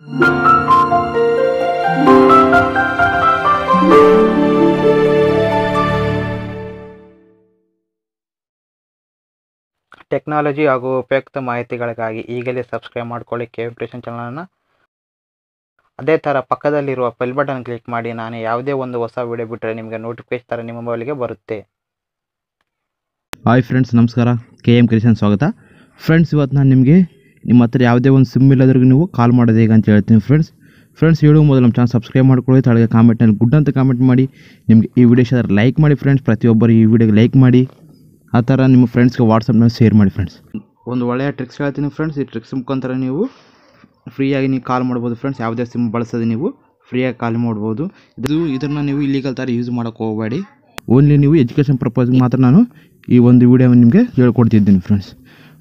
Technology ಹಾಗೂ ಉಪಯುಕ್ತ ಮಾಹಿತಿಗಳಿಗಾಗಿ ಈಗಲೇ ಸಬ್ಸ್ಕ್ರೈಬ್ ಮಾಡ್ಕೊಳ್ಳಿ ಕೆ ಇಂಪ್ರೆಷನ್ ಚಾನಲನ್ನು ಅದೇ ಥರ ಪಕ್ಕದಲ್ಲಿರುವ ಬೆಲ್ ಬಟನ್ ಕ್ಲಿಕ್ ಮಾಡಿ ನಾನು ಯಾವುದೇ ಒಂದು ಹೊಸ ವಿಡಿಯೋ ಬಿಟ್ಟರೆ ನಿಮಗೆ ನೋಟಿಫಿಕೇಶನ್ ಥರ ನಿಮ್ಮ ಮೊಬೈಲ್ಗೆ ಬರುತ್ತೆ. ಹಾಯ್ ಫ್ರೆಂಡ್ಸ್ ನಮಸ್ಕಾರ. ಕೆ ಎಂ ಕ್ರಿಷನ್ ಸ್ವಾಗತ. ಫ್ರೆಂಡ್ಸ್ ಇವತ್ತು ನಾನು ನಿಮಗೆ ನಿಮ್ಮ ಹತ್ರ ಯಾವುದೇ ಒಂದು ಸಿಮ್ ಇಲ್ಲದ್ರಿಗೂ ನೀವು ಕಾಲ್ ಮಾಡೋದು ಹೇಗೆ ಅಂತ ಹೇಳ್ತೀನಿ ಫ್ರೆಂಡ್ಸ್ ಫ್ರೆಂಡ್ಸ್ ಹೇಳುವ ಮೊದಲು ನಮ್ಮ ಚಾನಲ್ ಸಬ್ಸ್ಕ್ರೈಬ್ ಮಾಡ್ಕೊಳ್ಳಿ ತಳಗೆ ಕಾಮೆಂಟ್ನಲ್ಲಿ ಗುಡ್ ಅಂತ ಕಾಮೆಂಟ್ ಮಾಡಿ. ನಿಮಗೆ ಈ ವಿಡಿಯೋ ಇಷ್ಟ ಲೈಕ್ ಮಾಡಿ ಫ್ರೆಂಡ್ಸ್ ಪ್ರತಿಯೊಬ್ಬರು ಈ ವಿಡಿಯೋಗೆ ಲೈಕ್ ಮಾಡಿ. ಆ ಥರ ನಿಮ್ಮ ಫ್ರೆಂಡ್ಸ್ಗೆ ವಾಟ್ಸಪ್ನಲ್ಲಿ ಶೇರ್ ಮಾಡಿ ಫ್ರೆಂಡ್ಸ್ ಒಂದು ಒಳ್ಳೆಯ ಟ್ರಿಕ್ಸ್ ಹೇಳ್ತೀನಿ ಫ್ರೆಂಡ್ಸ್ ಈ ಟ್ರಿಕ್ಸ್ ಮುಖಾಂತರ ನೀವು ಫ್ರೀಯಾಗಿ ನೀವು ಕಾಲ್ ಮಾಡ್ಬೋದು ಫ್ರೆಂಡ್ಸ್ ಯಾವುದೇ ಸಿಮ್ ಬಳಸೋದು ನೀವು ಫ್ರೀಯಾಗಿ ಕಾಲ್ ಮಾಡ್ಬೋದು. ಇದು ಇದನ್ನು ನೀವು ಇಲ್ಲಿಗಲ್ ಥರ ಯೂಸ್ ಮಾಡೋಕ್ಕೆ ಹೋಗಬೇಡಿ. ಓನ್ಲಿ ನೀವು ಎಜುಕೇಷನ್ ಪರ್ಪಸ್ಗೆ ಮಾತ್ರ ನಾನು ಈ ಒಂದು ವಿಡಿಯೋ ನಿಮಗೆ ಹೇಳ್ಕೊಡ್ತಿದ್ದೀನಿ ಫ್ರೆಂಡ್ಸ್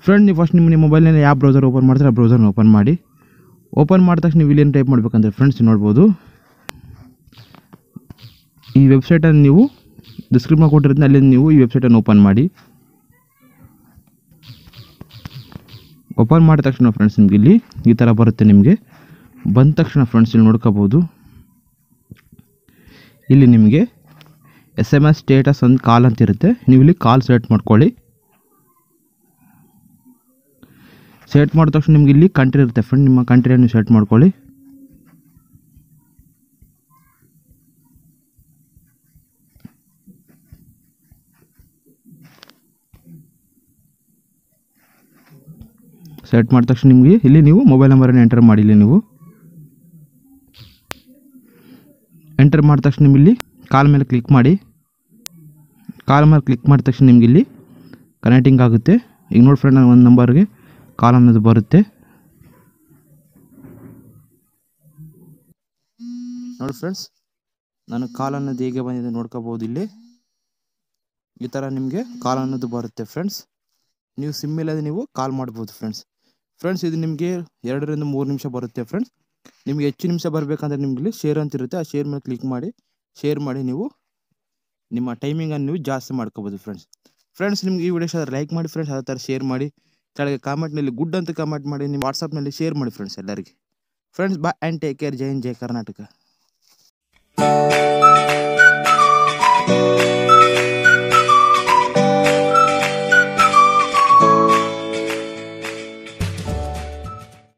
ಫ್ರೆಂಡ್ ನೀವು ಫಸ್ಟ್ ನಿಮ್ಮ ನಿಮ್ಮ ಮೊಬೈಲ್ನಲ್ಲಿ ಯಾವ ಬ್ರೌಸರ್ ಓಪನ್ ಮಾಡ್ತಾರೆ ಆ ಬ್ರೌಸರ್ನ ಓಪನ್ ಮಾಡಿ. ಓಪನ್ ಮಾಡಿದ ತಕ್ಷಣ ನೀವು ಇಲ್ಲೇನು ಟೈಪ್ ಮಾಡಬೇಕಂದ್ರೆ ಫ್ರೆಂಡ್ಸ್ ನೋಡ್ಬೋದು. ಈ ವೆಬ್ಸೈಟನ್ನು ನೀವು ಡಿಸ್ಕ್ರಿಪ್ಷನ್ ಕೊಟ್ಟಿರ್ತೀನಿ ಅಲ್ಲಿ ನೀವು ಈ ವೆಬ್ಸೈಟನ್ನು ಓಪನ್ ಮಾಡಿ. ಓಪನ್ ಮಾಡಿದ ತಕ್ಷಣ ಫ್ರೆಂಡ್ಸ್ ನಿಮ್ಗೆ ಇಲ್ಲಿ ಈ ಥರ ಬರುತ್ತೆ ನಿಮಗೆ. ಬಂದ ತಕ್ಷಣ ಫ್ರೆಂಡ್ಸ್ ಇಲ್ಲಿ ನೋಡ್ಕೋಬೋದು ಇಲ್ಲಿ ನಿಮಗೆ ಎಸ್ ಎಂ ಎಸ್ ಸ್ಟೇಟಸ್ ಅಂತ ಕಾಲ್ ಅಂತ ಇರುತ್ತೆ. ನೀವು ಇಲ್ಲಿ ಕಾಲ್ ಸೆಲೆಕ್ಟ್ ಮಾಡ್ಕೊಳ್ಳಿ. ಸೆಲೆಕ್ಟ್ ಮಾಡಿದ ತಕ್ಷಣ ನಿಮ್ಗೆ ಇಲ್ಲಿ ಕಂಟ್ರಿ ಇರುತ್ತೆ. ಫ್ರೆಂಡ್ ನಿಮ್ಮ ಕಂಟ್ರಿಯನ್ನು ಸೆಟ್ ಮಾಡ್ಕೊಳ್ಳಿ. ಸೆಟ್ ಮಾಡಿದ ತಕ್ಷಣ ನಿಮಗೆ ಇಲ್ಲಿ ನೀವು ಮೊಬೈಲ್ ನಂಬರನ್ನು ಎಂಟರ್ ಮಾಡಿ ಇಲ್ಲಿ ನೀವು. ಎಂಟರ್ ಮಾಡಿದ ತಕ್ಷಣ ನಿಮ್ಮಲ್ಲಿ ಇಲ್ಲಿ ಕಾಲ್ ಮೇಲೆ ಕ್ಲಿಕ್ ಮಾಡಿ. ಕಾಲ್ ಮೇಲೆ ಕ್ಲಿಕ್ ಮಾಡಿದ ತಕ್ಷಣ ನಿಮಗೆ ಇಲ್ಲಿ ಕನೆಕ್ಟಿಂಗ್ ಆಗುತ್ತೆ. ಈಗ ನೋಡಿ ಫ್ರೆಂಡ್ ಒಂದು ನಂಬರ್ಗೆ ಕಾಲ್ ಅನ್ನೋದು ಬರುತ್ತೆ. ನೋಡಿ ಫ್ರೆಂಡ್ಸ್ ನಾನು ಕಾಲ್ ಅನ್ನೋದು ಹೇಗೆ ಬಂದಿದೆ ನೋಡ್ಕೋಬೋದು ಇಲ್ಲಿ. ಈ ಥರ ನಿಮಗೆ ಕಾಲ್ ಅನ್ನೋದು ಬರುತ್ತೆ ಫ್ರೆಂಡ್ಸ್ ನೀವು ಸಿಮ್ ಇಲ್ಲದೆ ನೀವು ಕಾಲ್ ಮಾಡ್ಬೋದು ಫ್ರೆಂಡ್ಸ್ ಫ್ರೆಂಡ್ಸ್ ಇದು ನಿಮಗೆ ಎರಡರಿಂದ ಮೂರು ನಿಮಿಷ ಬರುತ್ತೆ ಫ್ರೆಂಡ್ಸ್ ನಿಮಗೆ ಹೆಚ್ಚು ನಿಮಿಷ ಬರಬೇಕಂದ್ರೆ ನಿಮ್ಗೆ ಇಲ್ಲಿ ಶೇರ್ ಅಂತ ಇರುತ್ತೆ. ಆ ಶೇರ್ ಮೇಲೆ ಕ್ಲಿಕ್ ಮಾಡಿ ಶೇರ್ ಮಾಡಿ ನೀವು ನಿಮ್ಮ ಟೈಮಿಂಗನ್ನು ನೀವು ಜಾಸ್ತಿ ಮಾಡ್ಕೋಬೋದು ಫ್ರೆಂಡ್ಸ್ ಫ್ರೆಂಡ್ಸ್ ನಿಮ್ಗೆ ಈ ವಿಡಿಯೋ ಲೈಕ್ ಮಾಡಿ ಫ್ರೆಂಡ್ಸ್ ಅದೇ ಥರ ಶೇರ್ ಮಾಡಿ. ಕೆಳಗೆ ಕಾಮೆಂಟ್ನಲ್ಲಿ ಗುಡ್ ಅಂತ ಕಾಮೆಂಟ್ ಮಾಡಿ, ನಿಮ್ಮ ವಾಟ್ಸಪ್ನಲ್ಲಿ ಶೇರ್ ಮಾಡಿ ಫ್ರೆಂಡ್ಸ್ ಎಲ್ಲರಿಗೆ. Friends bye and take care Jai Hind, Jai Karnataka.